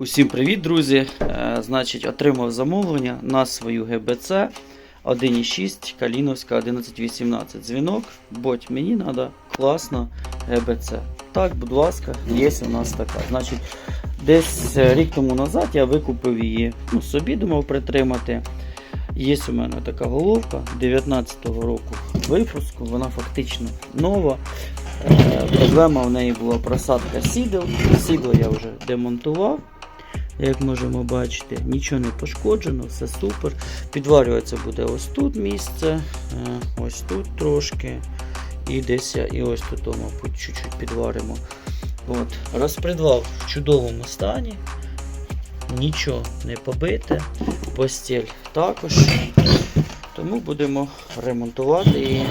Усім привіт, друзі! Е, Значить, отримав замовлення на свою ГБЦ 1.6 Каліновська 1118. Дзвінок, боть, мені треба класно ГБЦ. Так, будь ласка, є у нас така. Значить, десь рік тому назад я викупив її. Ну, собі думав притримати. Є у мене така головка 19-го року випуску, вона фактично нова. Е, Проблема в неї була просадка сідел. Сідло я вже демонтував. Як можемо бачити, нічого не пошкоджено, все супер. Підварюватися буде ось тут місце, е, ось тут трошки. І десь я і ось тут, мабуть, чуть-чуть підваримо. От. Розпредвал в чудовому стані. Нічого не побите. Постіль також. Тому будемо ремонтувати її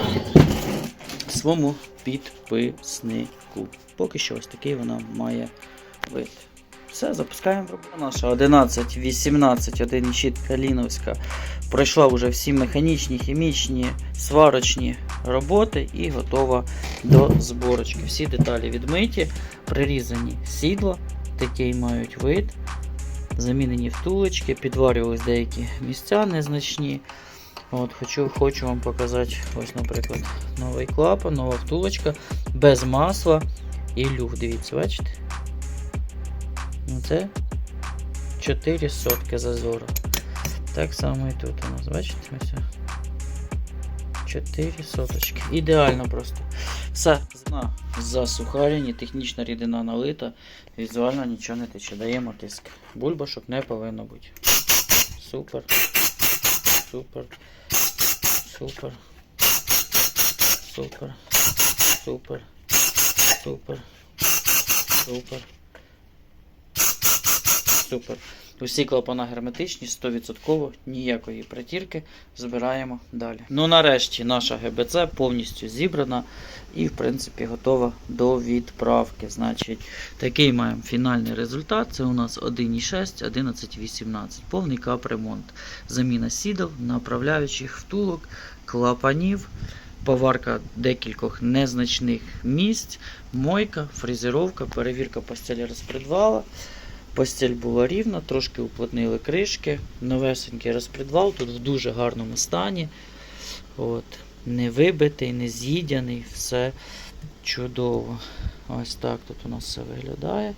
своєму підписнику. Поки що ось такий вона має вид. Все, запускаємо в роботу. Наша 11, 18, 1 щит Каліновська пройшла вже всі механічні, хімічні, сварочні роботи і готова до зборочки. Всі деталі відмиті, прирізані сідла, такий мають вид, замінені втулочки, підварювались деякі місця незначні. От, Хочу хочу вам показати, ось, наприклад, новий клапан, нова втулочка, без масла і люк. Дивіться, бачите? Оце 4 сотки зазору. Так само і тут у нас, бачите? Ось. 4 соточки. Ідеально просто. Все, зна засухарені, технічна рідина налита, візуально нічого не тече. Даємо тиск. Бульбашок не повинно бути. Супер. Супер. Супер. Супер. Супер. Супер. Супер. Супер. Усі клапана герметичні, 100%, ніякої притірки. Збираємо далі. Ну, нарешті наша ГБЦ повністю зібрана і, в принципі, готова до відправки. Значить, такий маємо фінальний результат. Це у нас 1,6, 11,18. Повний капремонт. Заміна сідел, направляючих втулок, клапанів. Поварка декількох незначних місць, мойка, фрезеровка, перевірка постелі розпредвала. Постіль була рівна, трошки уплотнили кришки, новесенький розпредвал, тут в дуже гарному стані. От. Не вибитий, не з'їдяний, все чудово. Ось так тут у нас все виглядає.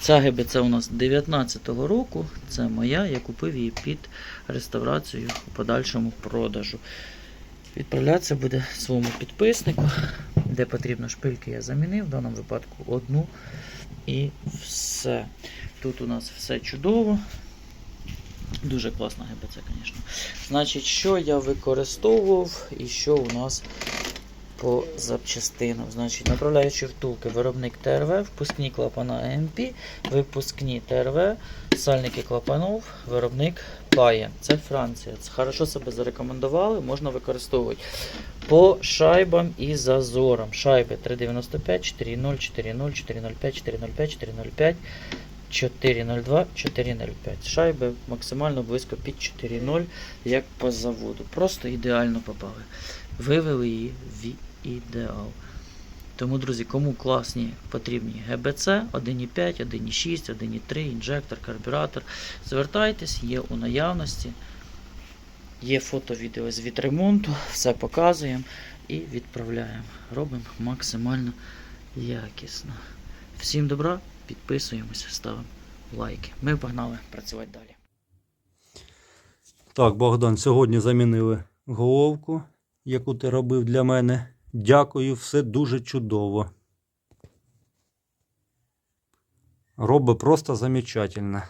Ця ГБЦ у нас 19-го року, це моя, я купив її під реставрацію у подальшому продажу. Відправлятися буде своєму підписнику, де потрібно шпильки я замінив, в даному випадку одну. І все. Тут у нас все чудово. Дуже класна ГБЦ, звісно. Значить, що я використовував і що у нас по запчастинам. Значить, направляючі втулки, виробник ТРВ, впускні клапана АМП, випускні ТРВ, сальники клапанов, виробник Пає. Це Франція. Це хорошо себе зарекомендували, можна використовувати. По шайбам і зазорам. Шайби 395, 4.0, 4.0, 405, 405, 405, 402, 405. Шайби максимально близько під 4.0, як по заводу. Просто ідеально попали. Вивели її в ідеал. Тому, друзі, кому класні потрібні ГБЦ 1.5, 1.6, 1.3, інжектор, карбюратор, звертайтесь, є у наявності. Є фото, відео з відремонту, все показуємо і відправляємо. Робимо максимально якісно. Всім добра, підписуємося, ставимо лайки. Ми погнали працювати далі. Так, Богдан, сьогодні замінили головку, яку ти робив для мене. Дякую, все дуже чудово. Робить просто замечательно.